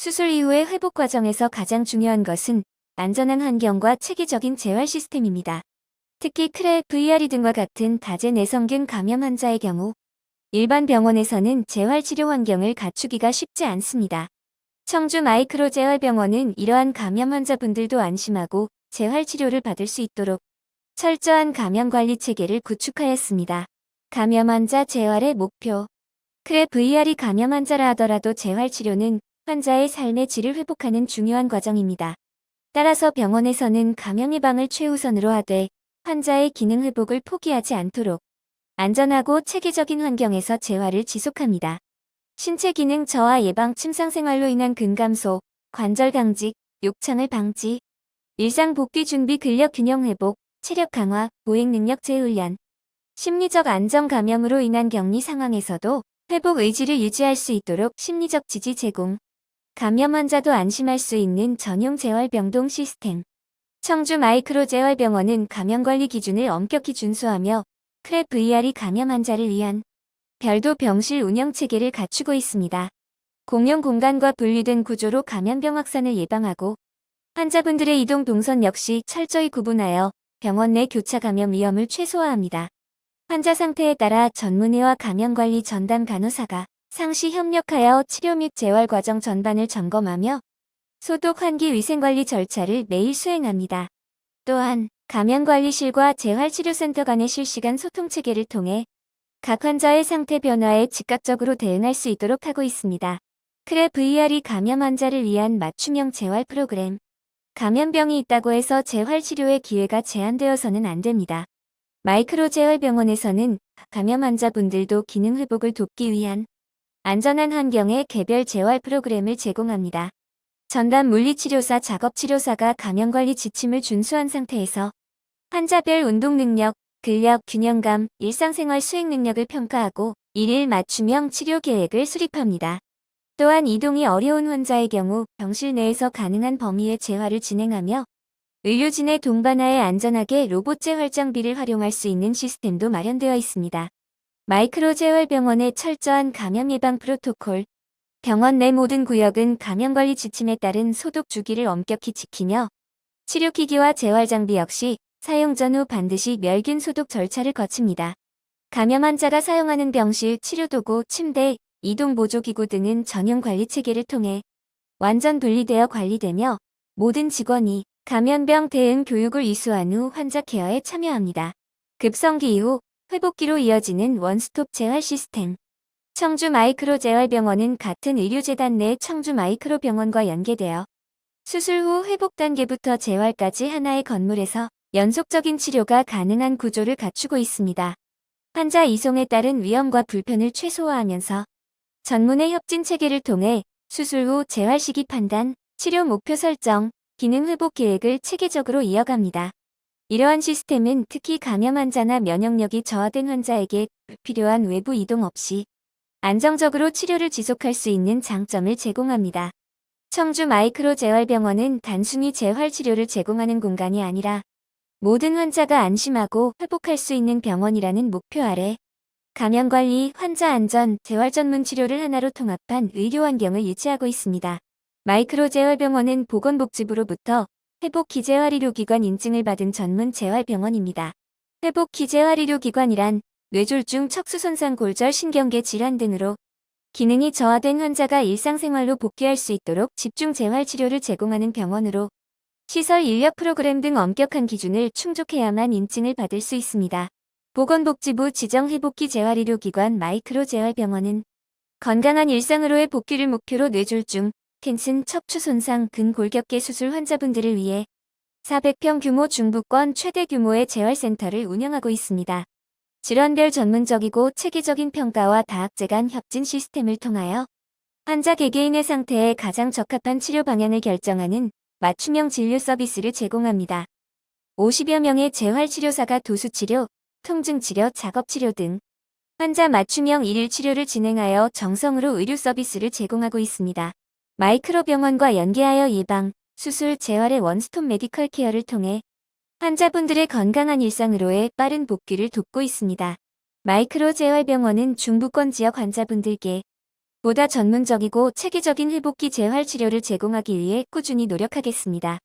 수술 이후의 회복 과정에서 가장 중요한 것은 안전한 환경과 체계적인 재활 시스템입니다. 특히 크레, VRE 등과 같은 다제 내성균 감염 환자의 경우 일반 병원에서는 재활 치료 환경을 갖추기가 쉽지 않습니다. 청주 마이크로 재활병원은 이러한 감염 환자분들도 안심하고 재활 치료를 받을 수 있도록 철저한 감염 관리 체계를 구축하였습니다. 감염 환자 재활의 목표 크레 VR이 감염 환자라 하더라도 재활 치료는 환자의 삶의 질을 회복하는 중요한 과정입니다. 따라서 병원에서는 감염 예방을 최우선으로 하되 환자의 기능 회복을 포기하지 않도록 안전하고 체계적인 환경에서 재활을 지속합니다. 신체 기능 저하 예방 침상 생활로 인한 근감소, 관절 강직, 욕창을 방지, 일상 복귀 준비 근력 균형 회복, 체력 강화, 보행 능력 재훈련, 심리적 안정 감염으로 인한 격리 상황에서도 회복 의지를 유지할 수 있도록 심리적 지지 제공, 감염 환자도 안심할 수 있는 전용 재활병동 시스템. 청주 마이크로 재활병원은 감염관리 기준을 엄격히 준수하며 크랩 VR이 감염 환자를 위한 별도 병실 운영 체계를 갖추고 있습니다. 공용 공간과 분리된 구조로 감염병 확산을 예방하고 환자분들의 이동 동선 역시 철저히 구분하여 병원 내 교차 감염 위험을 최소화합니다. 환자 상태에 따라 전문의와 감염관리 전담 간호사가 상시 협력하여 치료 및 재활 과정 전반을 점검하며 소독 환기 위생관리 절차를 매일 수행합니다. 또한 감염관리실과 재활치료센터 간의 실시간 소통 체계를 통해 각 환자의 상태 변화에 즉각적으로 대응할 수 있도록 하고 있습니다. 크레 VR이 감염 환자를 위한 맞춤형 재활 프로그램. 감염병이 있다고 해서 재활치료의 기회가 제한되어서는 안 됩니다. 마이크로 재활병원에서는 감염 환자분들도 기능 회복을 돕기 위한 안전한 환경의 개별 재활 프로그램을 제공합니다. 전담 물리치료사 작업치료사가 감염관리 지침을 준수한 상태에서 환자별 운동 능력, 근력, 균형감, 일상생활 수행 능력을 평가하고 일일 맞춤형 치료 계획을 수립합니다. 또한 이동이 어려운 환자의 경우 병실 내에서 가능한 범위의 재활을 진행하며 의료진의 동반하에 안전하게 로봇 재활 장비를 활용할 수 있는 시스템도 마련되어 있습니다. 마이크로 재활병원의 철저한 감염 예방 프로토콜 병원 내 모든 구역은 감염관리 지침에 따른 소독 주기를 엄격히 지키며 치료기기와 재활장비 역시 사용 전후 반드시 멸균 소독 절차를 거칩니다. 감염 환자가 사용하는 병실, 치료도구, 침대, 이동 보조기구 등은 전용 관리 체계를 통해 완전 분리되어 관리되며 모든 직원이 감염병 대응 교육을 이수한 후 환자 케어에 참여합니다. 급성기 이후 회복기로 이어지는 원스톱 재활 시스템. 청주 마이크로 재활병원은 같은 의료재단 내 청주 마이크로 병원과 연계되어 수술 후 회복 단계부터 재활까지 하나의 건물에서 연속적인 치료가 가능한 구조를 갖추고 있습니다. 환자 이송에 따른 위험과 불편을 최소화하면서 전문의 협진 체계를 통해 수술 후 재활 시기 판단, 치료 목표 설정, 기능 회복 계획을 체계적으로 이어갑니다. 이러한 시스템은 특히 감염 환자나 면역력이 저하된 환자에게 필요한 외부 이동 없이 안정적으로 치료를 지속할 수 있는 장점을 제공합니다. 청주 마이크로 재활병원은 단순히 재활 치료를 제공하는 공간이 아니라 모든 환자가 안심하고 회복할 수 있는 병원이라는 목표 아래 감염관리, 환자 안전, 재활 전문 치료를 하나로 통합한 의료 환경을 유지하고 있습니다. 마이크로 재활병원은 보건복지부로부터 회복 기재활의료기관 인증을 받은 전문 재활병원입니다. 회복 기재활의료기관이란 뇌졸중, 척수손상, 골절, 신경계 질환 등으로 기능이 저하된 환자가 일상생활로 복귀할 수 있도록 집중 재활 치료를 제공하는 병원으로 시설 인력 프로그램 등 엄격한 기준을 충족해야만 인증을 받을 수 있습니다. 보건복지부 지정회복기 재활의료기관 마이크로 재활병원은 건강한 일상으로의 복귀를 목표로 뇌졸중, 캔슨, 척추 손상, 근골격계 수술 환자분들을 위해 400평 규모 중부권 최대 규모의 재활센터를 운영하고 있습니다. 질환별 전문적이고 체계적인 평가와 다학제 간 협진 시스템을 통하여 환자 개개인의 상태에 가장 적합한 치료 방향을 결정하는 맞춤형 진료 서비스를 제공합니다. 50여 명의 재활치료사가 도수치료, 통증치료, 작업치료 등 환자 맞춤형 일일 치료를 진행하여 정성으로 의료 서비스를 제공하고 있습니다. 마이크로 병원과 연계하여 예방, 수술, 재활의 원스톱 메디컬 케어를 통해 환자분들의 건강한 일상으로의 빠른 복귀를 돕고 있습니다. 마이크로 재활병원은 중부권 지역 환자분들께 보다 전문적이고 체계적인 회복기 재활 치료를 제공하기 위해 꾸준히 노력하겠습니다.